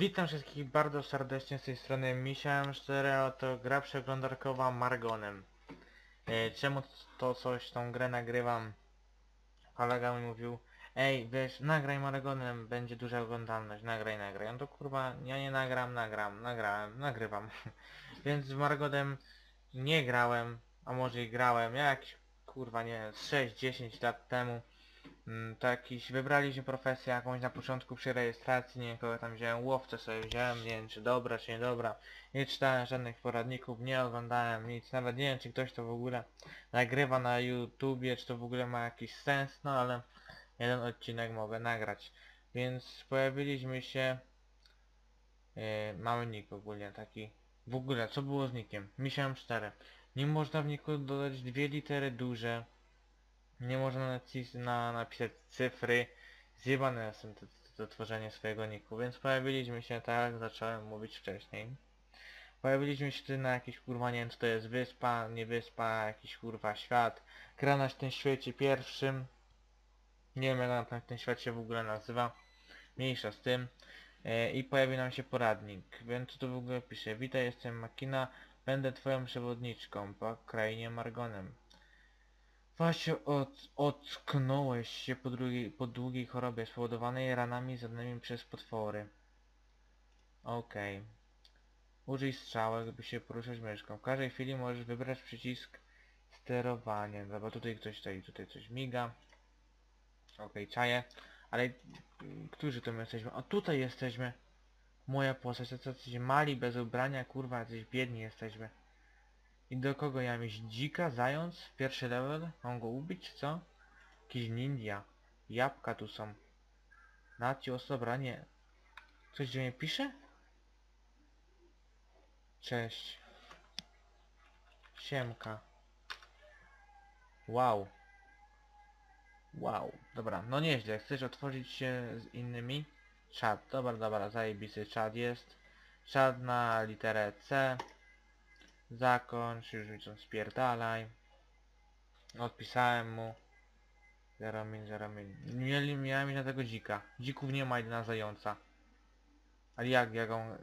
Witam wszystkich bardzo serdecznie z tej strony Misia 4 oto gra przeglądarkowa Margonem. E, czemu to coś, tą grę nagrywam? Kolega mi mówił, ej wiesz, nagraj Margonem, będzie duża oglądalność, nagraj, nagraj. No to kurwa, ja nie nagram, nagram, nagrałem, nagrywam. Więc z Margonem nie grałem, a może i grałem, ja jakieś kurwa nie 6-10 lat temu. Mm, to jakiś, wybraliśmy profesję jakąś na początku przy rejestracji, nie wiem kogo tam wziąłem, łowcę sobie wziąłem, nie wiem czy dobra, czy niedobra. Nie czytałem żadnych poradników, nie oglądałem nic, nawet nie wiem czy ktoś to w ogóle nagrywa na YouTubie, czy to w ogóle ma jakiś sens, no ale jeden odcinek mogę nagrać. Więc pojawiliśmy się, yy, mamy nick ogólnie taki, w ogóle co było z nickiem? Misiałem 4. Nie można w niku dodać dwie litery duże, nie można nacis na, napisać cyfry. Zjebane jestem to, to, to tworzenie swojego niku, więc pojawiliśmy się tak jak zacząłem mówić wcześniej. Pojawiliśmy się na jakiś kurwa, nie wiem co to jest wyspa, nie wyspa, jakiś kurwa świat. Gra na tym świecie pierwszym. Nie wiem jak ten świat się w ogóle nazywa. Mniejsza z tym. E, I pojawi nam się poradnik. Więc tu w ogóle pisze? Witaj, jestem Makina. Będę twoją przewodniczką po krainie Margonem. Właśnie od, ocknąłeś się po, drugiej, po długiej chorobie spowodowanej ranami zadanymi przez potwory. Okej. Użyj strzałek, by się poruszać myszką. W każdej chwili możesz wybrać przycisk sterowania. Dobra, tutaj ktoś stoi, tutaj coś miga. Okej, czaję. Ale mm, którzy to my jesteśmy? O, tutaj jesteśmy. Moja postać, to jacyś mali, bez ubrania, kurwa, jacyś biedni jesteśmy. I do kogo ja mam iść? Dzika? Zając? Pierwszy level? Mam go ubić, co? Jakiś ninja. Jabłka tu są. Nacios, dobra, nie. Coś do mnie pisze? Cześć. Siemka. Wow. Wow. Dobra, no nieźle. Chcesz otworzyć się z innymi? Czad. Dobra, dobra, zajebisty czad jest. Czad na literę C. Zakończ, już tam spierdalaj. Odpisałem mu. Zero min, zero min. Mieli, miałem mieć na tego dzika. Dzików nie ma, idę na zająca. Ale jak, jak on...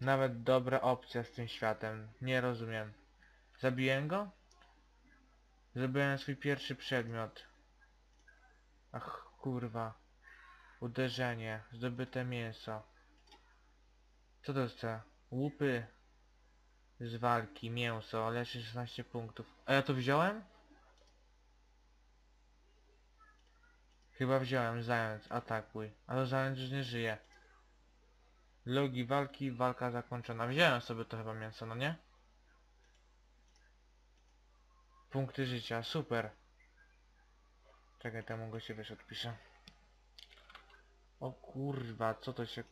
Nawet dobra opcja z tym światem. Nie rozumiem. Zabiłem go? Zrobiłem swój pierwszy przedmiot. Ach, kurwa. Uderzenie. Zdobyte mięso. Co to jest? Łupy z walki, mięso, leży 16 punktów. A ja to wziąłem? Chyba wziąłem, zając, atakuj. Ale zając już nie żyje. Logi walki, walka zakończona. Wziąłem sobie to chyba mięso, no nie? Punkty życia, super. Czekaj, temu się wiesz odpiszę. O kurwa, co to się...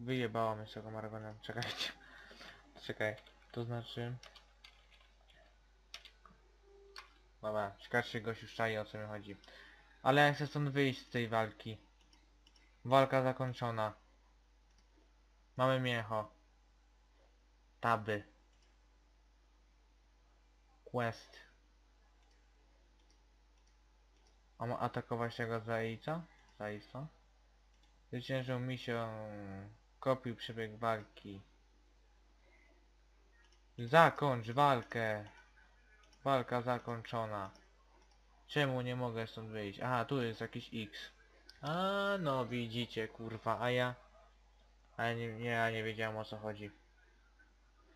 Wyjebało mnie z tego Margonem. Czekajcie. Czekaj. To znaczy... Dobra, ciekawe gość już czai o co mi chodzi. Ale ja chcę stąd wyjść z tej walki. Walka zakończona. Mamy mięcho. Taby. Quest. A ma atakować tego zajca? Zajca? Zwyciężył misją. Kopił przebieg walki. Zakończ walkę. Walka zakończona. Czemu nie mogę stąd wyjść? Aha, tu jest jakiś X. A no widzicie kurwa, a ja... A ja nie, nie, ja nie wiedziałem o co chodzi.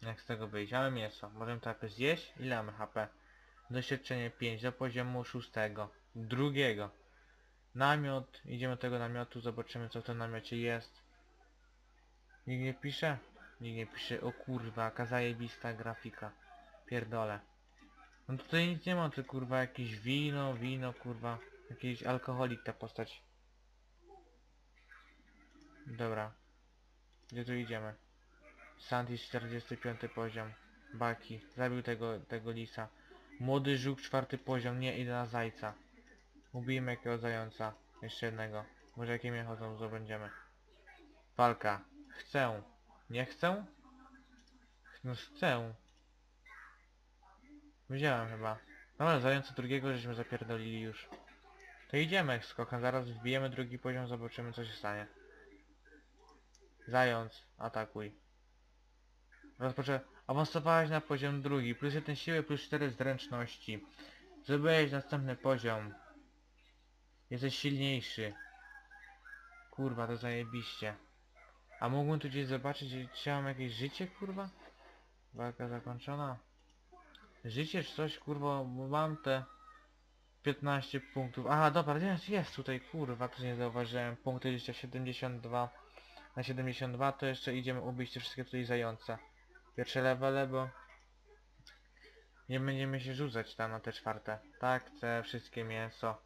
Jak z tego wyjść? Mamy mięso. Możemy tak zjeść? Ile mamy HP? Doświadczenie 5 do poziomu 6. Drugiego. Namiot. Idziemy do tego namiotu, zobaczymy co w tym namiocie jest. Nikt nie pisze? Nikt nie pisze. O kurwa, jaka zajebista grafika. Pierdole. No tutaj nic nie ma, to kurwa jakieś wino, wino, kurwa. Jakiś alkoholik ta postać. Dobra. Gdzie tu idziemy? Santis 45 poziom. Baki. Zabił tego, tego lisa. Młody żółk czwarty poziom. Nie, idę na zajca. Ubijmy jakiego zająca. Jeszcze jednego. Może jakie mnie chodzą zdobędziemy. Walka. Chcę. Nie chcę? No chcę. Wziąłem chyba. Dobra, zająca drugiego żeśmy zapierdolili już. To idziemy skokan, zaraz wbijemy drugi poziom, zobaczymy co się stanie. Zając, atakuj. Rozpoczę. Awansowałeś na poziom drugi, plus jeden siły, plus 4 zręczności. Zdobyłeś następny poziom. Jesteś silniejszy. Kurwa, to zajebiście. A mógłbym tu gdzieś zobaczyć, czy mam jakieś życie, kurwa? Walka zakończona. Życie czy coś, kurwa, bo mam te 15 punktów. Aha, dobra, jest, jest tutaj, kurwa, to nie zauważyłem. Punkty życia 72 na 72, to jeszcze idziemy ubić te wszystkie tutaj zające. Pierwsze levele, bo nie będziemy się rzucać tam na te czwarte. Tak, te wszystkie mięso.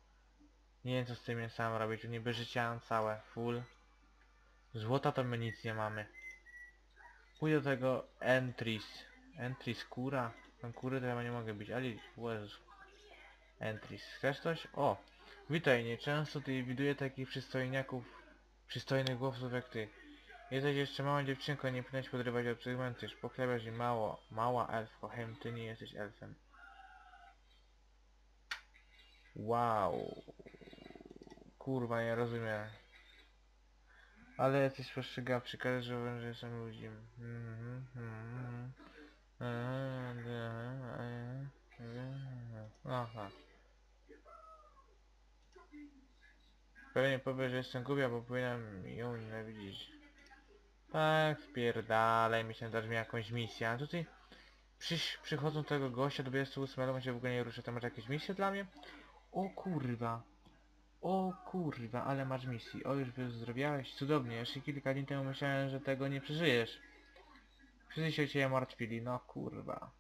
Nie wiem co z tym mięsem robić, niby życia mam całe, full. Złota to my nic nie mamy. Pójdę do tego entries. Entries kura. Tam kury to ja nie mogę bić, ale Jezu. Entries. Chcesz coś? O! Witaj, nieczęsto tutaj widuję takich przystojniaków, przystojnych głosów jak ty. Jesteś jeszcze mała dziewczynko, nie powinieneś podrywać obcych mężczyzn. Poklepiasz i mało, mała elfko, hem, ty nie jesteś elfem. Wow. Kurwa, nie rozumiem. Ale jesteś postrzegawczy, każesz, że że jestem ludźmi. Mhm, mhm. Aha. Pewnie powie, że jestem głupia, bo powinienem ją nienawidzić. Tak, spierdalaj, myślałem, dasz mi jakąś misję. A tutaj przyś, przychodzą tego gościa do 28, ale on się w ogóle nie rusza. To masz jakieś misje dla mnie? O kurwa. O kurwa, ale masz misji. O, już wyzdrowiałeś? Cudownie. Jeszcze kilka dni temu myślałem, że tego nie przeżyjesz. Wszyscy się o ciebie martwili. No kurwa.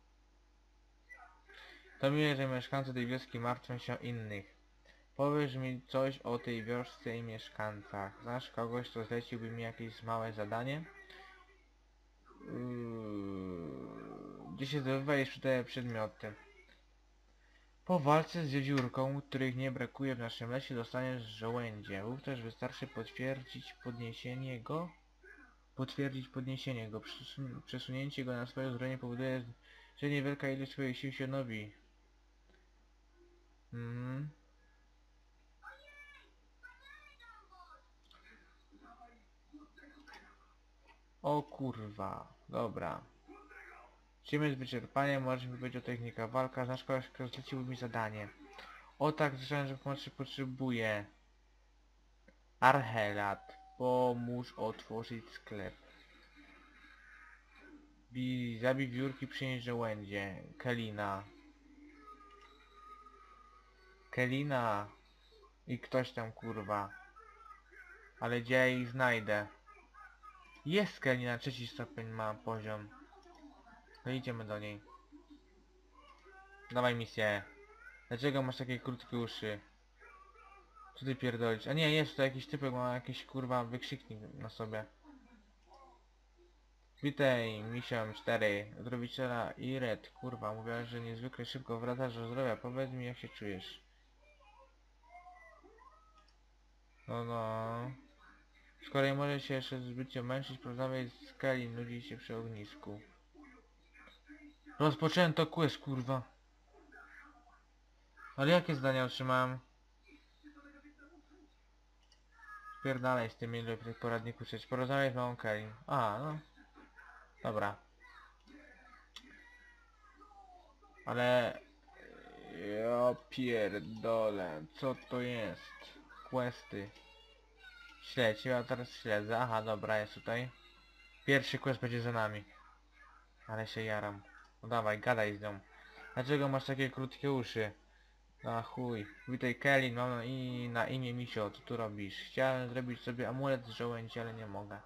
To miłe, że mieszkańcy tej wioski martwią się o innych. Powiesz mi coś o tej wiosce i mieszkańcach. Znasz kogoś, kto zleciłby mi jakieś małe zadanie? Yy, Gdzie się zdobywa i sprzedaje przedmioty. Po walce z wiewiórką, których nie brakuje w naszym lesie, dostaniesz żołędzie. Wówczas wystarczy potwierdzić podniesienie go. Potwierdzić podniesienie go. Przesun przesunięcie go na swoje uzbrojenie powoduje, że niewielka ilość swoich sił się nowi. Mhm. O kurwa, dobra. Ziemię z wyczerpaniem, możesz mi powiedzieć o technika walka, znasz kogoś, kto zleciłby mi zadanie. O tak, słyszałem, że pomocy potrzebuję. Archelat, pomóż otworzyć sklep. Bi, zabij wiórki, przynieś żołędzie. Kelina. Kelina. I ktoś tam kurwa. Ale gdzie ja ich znajdę? Jest Kelina, trzeci stopień ma poziom. No idziemy do niej. Dawaj misję. Dlaczego masz takie krótkie uszy? Co ty pierdolisz? A nie, jest to jakiś typek, ma jakiś kurwa wykrzyknik na sobie. Witaj, misiom 4, zdrowiciela i Red. Kurwa, mówiłaś, że niezwykle szybko wracasz do zdrowia. Powiedz mi, jak się czujesz. No no. Skoro nie możesz się jeszcze zbyt męczyć, porozmawiaj z Kelly, nudzi się przy ognisku. Rozpoczęto quest, kurwa. Ale jakie zdania otrzymałem? Spierdalaj z tym, ile w tym poradniku czytać. Porozmawiaj z małą Kelly. A, no. Dobra. Ale... Ja pierdolę, co to jest? Questy. Śledź, ja teraz śledzę. Aha, dobra, jest tutaj. Pierwszy quest będzie za nami. Ale się jaram. No dawaj, gadaj z nią. Dlaczego masz takie krótkie uszy? Na chuj. Witaj Kelly, mam na, i, na imię Misio, co tu robisz? Chciałem zrobić sobie amulet z żołędzi, ale nie mogę.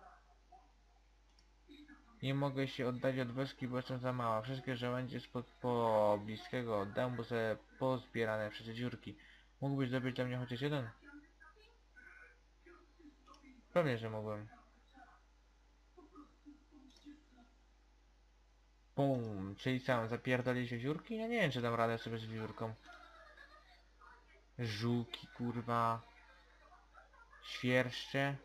Nie mogę się oddać od wioski, bo jestem za mała. Wszystkie żołędzie spod pobliskiego dębu sobie pozbierane przez dziurki. Mógłbyś zrobić dla mnie chociaż jeden? Pewnie, że mogłem. Bum, czyli sam zapierdolić wiewiórki? Ja nie wiem, czy dam radę sobie z wiewiórką. Żółki, kurwa. Świerszcze.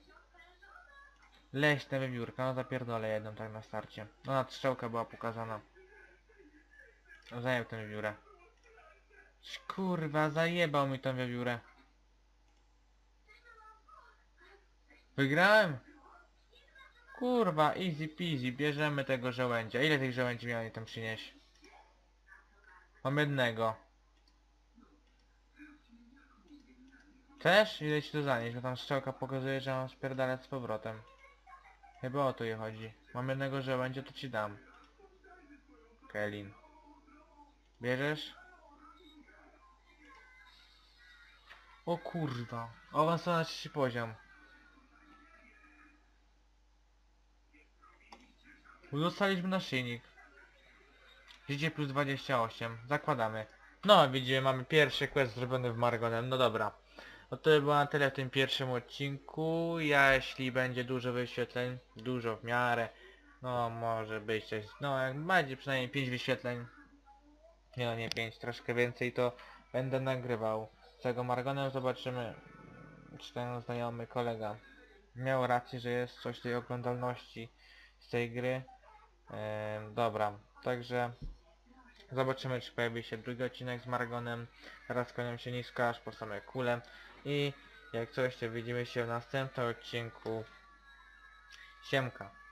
Leśna wiewiórka, no zapierdolę jedną tak na starcie. No na strzałka była pokazana. Zajął tę wiewiórę. Kurwa, zajebał mi tą wiewiórę. Wygrałem! Kurwa, easy peasy, bierzemy tego żołędzia. Ile tych żołędzi miałem tam przynieść? Mam jednego. Też? Ile ci to zanieść? Bo tam strzałka pokazuje, że mam spierdalać z powrotem. Chyba o to je chodzi. Mam jednego żołędzia, to ci dam. Kelin. Bierzesz? O kurwa. Na trzeci poziom. Dostaliśmy naszyjnik. Życie plus 28. Zakładamy. No widzimy, mamy pierwszy quest zrobiony w Margonem. No dobra. No to by było na tyle w tym pierwszym odcinku. Ja jeśli będzie dużo wyświetleń, dużo w miarę, no może być coś, no jak będzie przynajmniej 5 wyświetleń, nie no nie 5, troszkę więcej to będę nagrywał. Z tego Margonem zobaczymy, czy ten znajomy kolega miał rację, że jest coś tej oglądalności z tej gry. Dobra, także zobaczymy czy pojawi się drugi odcinek z Margonem. Teraz konią się nisko aż po same kule. I jak coś to widzimy się w następnym odcinku. Siemka.